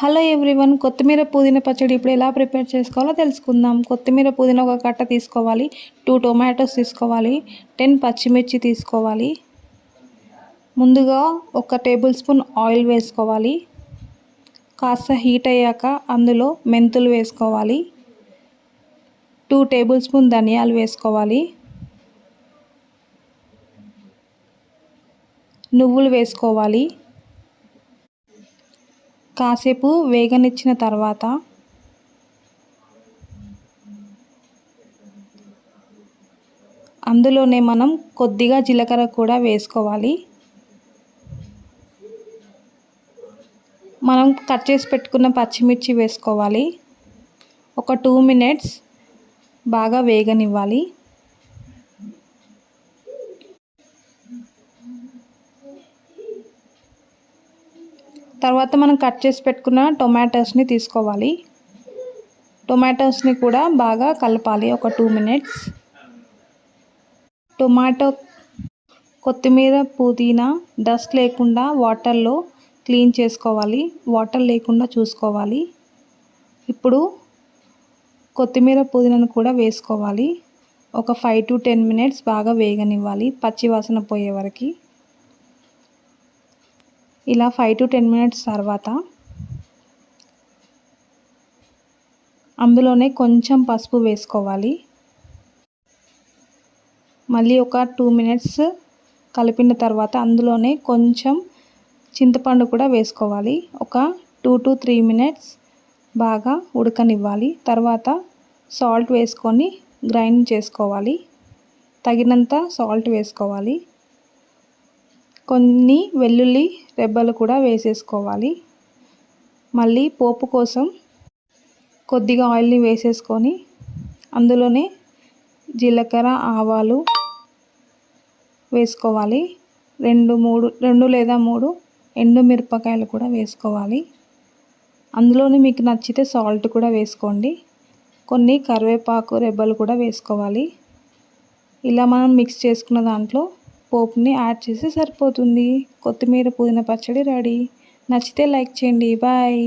Hello everyone కొత్తిమీర పుదీనా పచ్చడి ఇప్పుడు ఎలా ప్రిపేర్ చేసుకోవాలో తెలుసుకుందాం. కొత్తిమీర పుదీనా ఒక కట్ట తీసుకోవాలి టూ టొమాటోస్ తీసుకోవాలి టెన్ పచ్చిమిర్చి తీసుకోవాలి. ముందుగా ఒక టేబుల్ స్పూన్ ఆయిల్ వేసుకోవాలి. కాస్త హీట్ అయ్యాక అందులో మెంతులు వేసుకోవాలి. టూ టేబుల్ స్పూన్ ధనియాలు వేసుకోవాలి. నువ్వులు వేసుకోవాలి. కాసేపు వేగనిచ్చిన తర్వాత అందులోనే మనం కొద్దిగా జీలకర్ర కూడా వేసుకోవాలి. మనం కట్ చేసి పెట్టుకున్న పచ్చిమిర్చి వేసుకోవాలి. ఒక టూ మినిట్స్ బాగా వేగనివ్వాలి. తర్వాత మనం కట్ చేసి పెట్టుకున్న టొమాటోస్ని తీసుకోవాలి. టొమాటోస్ని కూడా బాగా కలపాలి ఒక టూ మినిట్స్ టొమాటో కొత్తిమీర పుదీనా డస్ట్ లేకుండా వాటర్లో క్లీన్ చేసుకోవాలి వాటర్ లేకుండా చూసుకోవాలి. ఇప్పుడు కొత్తిమీర పుదీనాను కూడా వేసుకోవాలి. ఒక ఫైవ్ టు టెన్ మినిట్స్ బాగా వేగనివ్వాలి పచ్చి వాసన పోయే వరకు. ఇలా ఫైవ్ టు టెన్ మినిట్స్ తర్వాత అందులోనే కొంచెం పసుపు వేసుకోవాలి. మళ్ళీ ఒక టూ మినిట్స్ కలిపిన తర్వాత అందులోనే కొంచెం చింతపండు కూడా వేసుకోవాలి. ఒక టూ టు త్రీ మినిట్స్ బాగా ఉడకనివ్వాలి. తర్వాత సాల్ట్ వేసుకొని గ్రైండ్ చేసుకోవాలి. తగినంత సాల్ట్ వేసుకోవాలి. కొన్ని వెల్లుల్లి రెబ్బలు కూడా వేసేసుకోవాలి. మళ్ళీ పోపు కోసం కొద్దిగా ఆయిల్ని వేసేసుకొని అందులోనే జీలకర్ర ఆవాలు వేసుకోవాలి. రెండు మూడు రెండు లేదా మూడు ఎండు మిరపకాయలు కూడా వేసుకోవాలి. అందులోనే మీకు నచ్చితే సాల్ట్ కూడా వేసుకోండి. కొన్ని కరివేపాకు రెబ్బలు కూడా వేసుకోవాలి. ఇలా మనం మిక్స్ చేసుకున్న దాంట్లో పోపుని యాడ్ చేస్తే సరిపోతుంది. కొత్తిమీర పుదీనా పచ్చడి రెడీ. నచ్చితే లైక్ చేయండి. బాయ్.